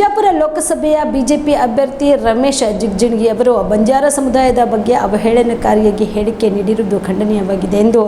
ಬಿಜಾಪುರ ಲೋಕಸಭೆಯ ಬಿಜೆಪಿ ಅಭ್ಯರ್ಥಿ ರಮೇಶ್ ಜಿಗ್ಜಿಣಗಿ ಅವರು ಬಂಜಾರ ಸಮುದಾಯದ ಬಗ್ಗೆ ಅವಹೇಳನಕಾರಿಯಾಗಿ ಹೇಳಿಕೆ ನೀಡಿರುವುದು ಖಂಡನೀಯವಾಗಿದೆ ಎಂದು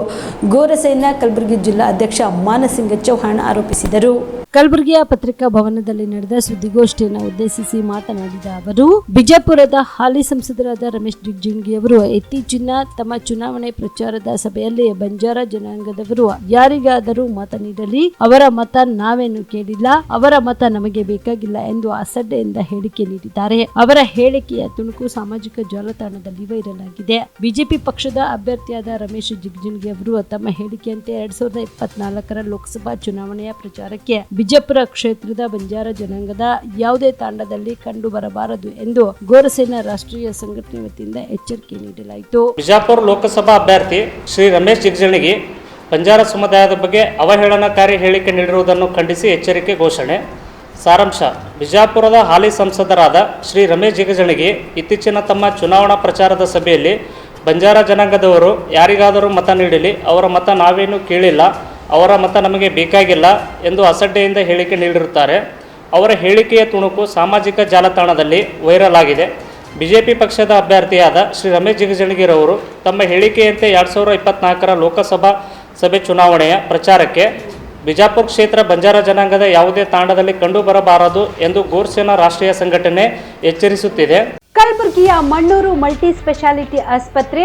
ಗೋರಸೇನ ಕಲಬುರಗಿ ಜಿಲ್ಲಾ ಅಧ್ಯಕ್ಷ ಮಾನಸಿಂಗ ಚೌಹಾಣ್ ಆರೋಪಿಸಿದರು. ಕಲಬುರಗಿಯ ಪತ್ರಿಕಾ ಭವನದಲ್ಲಿ ನಡೆದ ಸುದ್ದಿಗೋಷ್ಠಿಯನ್ನು ಉದ್ದೇಶಿಸಿ ಮಾತನಾಡಿದ ಅವರು, ಬಿಜಾಪುರದ ಹಾಲಿ ಸಂಸದರಾದ ರಮೇಶ್ ಜಿಗಜಿಣಗಿ ಅವರು ಇತ್ತೀಚಿನ ತಮ್ಮ ಚುನಾವಣೆ ಪ್ರಚಾರದ ಸಭೆಯಲ್ಲಿ ಬಂಜಾರ ಜನಾಂಗದವರು ಯಾರಿಗಾದರೂ ಮತ ನೀಡಲಿ, ಅವರ ಮತ ನಾವೇನು ಕೇಳಿಲ್ಲ, ಅವರ ಮತ ನಮಗೆ ಬೇಕಾಗಿಲ್ಲ ಎಂದು ಅಸಡ್ಡೆಯಿಂದ ಹೇಳಿಕೆ ನೀಡಿದ್ದಾರೆ. ಅವರ ಹೇಳಿಕೆಯ ತುಣುಕು ಸಾಮಾಜಿಕ ಜಾಲತಾಣದಲ್ಲಿ ವೈರಲ್ ಆಗಿದೆ ಬಿಜೆಪಿ ಪಕ್ಷದ ಅಭ್ಯರ್ಥಿಯಾದ ರಮೇಶ್ ಜಿಗಜಿಣಗಿ ಅವರು ತಮ್ಮ ಹೇಳಿಕೆಯಂತೆ ಎರಡ್ ಸಾವಿರದ ಇಪ್ಪತ್ನಾಲ್ಕರ ಲೋಕಸಭಾ ಚುನಾವಣೆಯ ಪ್ರಚಾರಕ್ಕೆ ಬಿಜಾಪುರ ಕ್ಷೇತ್ರದ ಬಂಜಾರ ಜನಾಂಗದ ಯಾವುದೇ ತಾಂಡದಲ್ಲಿ ಕಂಡು ಬರಬಾರದು ಎಂದು ಗೋರಸೇನಾ ರಾಷ್ಟ್ರೀಯ ಸಂಘಟನೆ ವತಿಯಿಂದ ಎಚ್ಚರಿಕೆ ನೀಡಲಾಯಿತು. ಬಿಜಾಪುರ ಲೋಕಸಭಾ ಅಭ್ಯರ್ಥಿ ಶ್ರೀ ರಮೇಶ್ ಜಿಗಜಿಣಗಿ ಬಂಜಾರ ಸಮುದಾಯದ ಬಗ್ಗೆ ಅವಹೇಳನಕಾರಿ ಹೇಳಿಕೆ ನೀಡಿರುವುದನ್ನು ಖಂಡಿಸಿ ಎಚ್ಚರಿಕೆ ಘೋಷಣೆ. ಸಾರಾಂಶ ಬಿಜಾಪುರದ ಹಾಲಿ ಸಂಸದರಾದ ಶ್ರೀ ರಮೇಶ್ ಜಿಗಜಿಣಗಿ ಇತ್ತೀಚಿನ ತಮ್ಮ ಚುನಾವಣಾ ಪ್ರಚಾರದ ಸಭೆಯಲ್ಲಿ ಬಂಜಾರ ಜನಾಂಗದವರು ಯಾರಿಗಾದರೂ ಮತ ನೀಡಲಿ, ಅವರ ಮತ ನಾವೇನು ಕೇಳಿಲ್ಲ ಅವರ ಮತ ನಮಗೆ ಬೇಕಾಗಿಲ್ಲ ಎಂದು ಅಸಡ್ಡೆಯಿಂದ ಹೇಳಿಕೆ ನೀಡಿರುತ್ತಾರೆ. ಅವರ ಹೇಳಿಕೆಯ ತುಣುಕು ಸಾಮಾಜಿಕ ಜಾಲತಾಣದಲ್ಲಿ ವೈರಲ್ ಆಗಿದೆ. ಬಿಜೆಪಿ ಪಕ್ಷದ ಅಭ್ಯರ್ಥಿಯಾದ ಶ್ರೀ ರಮೇಶ್ ಜಿಗಜಿಣಗಿರವರು ತಮ್ಮ ಹೇಳಿಕೆಯಂತೆ ಎರಡು ಸಾವಿರದ ಇಪ್ಪತ್ನಾಲ್ಕರ ಲೋಕಸಭಾ ಸಭೆ ಚುನಾವಣೆಯ ಪ್ರಚಾರಕ್ಕೆ ಬಿಜಾಪುರ ಕ್ಷೇತ್ರ ಬಂಜಾರ ಜನಾಂಗದ ಯಾವುದೇ ತಾಂಡದಲ್ಲಿ ಕಂಡುಬರಬಾರದು ಎಂದು ಗೋರ್ಸೇನಾ ರಾಷ್ಟ್ರೀಯ ಸಂಘಟನೆ ಎಚ್ಚರಿಸುತ್ತಿದೆ. ಕಲಬುರಗಿಯ ಮಣ್ಣೂರು ಮಲ್ಟಿ ಸ್ಪೆಷಾಲಿಟಿ ಆಸ್ಪತ್ರೆ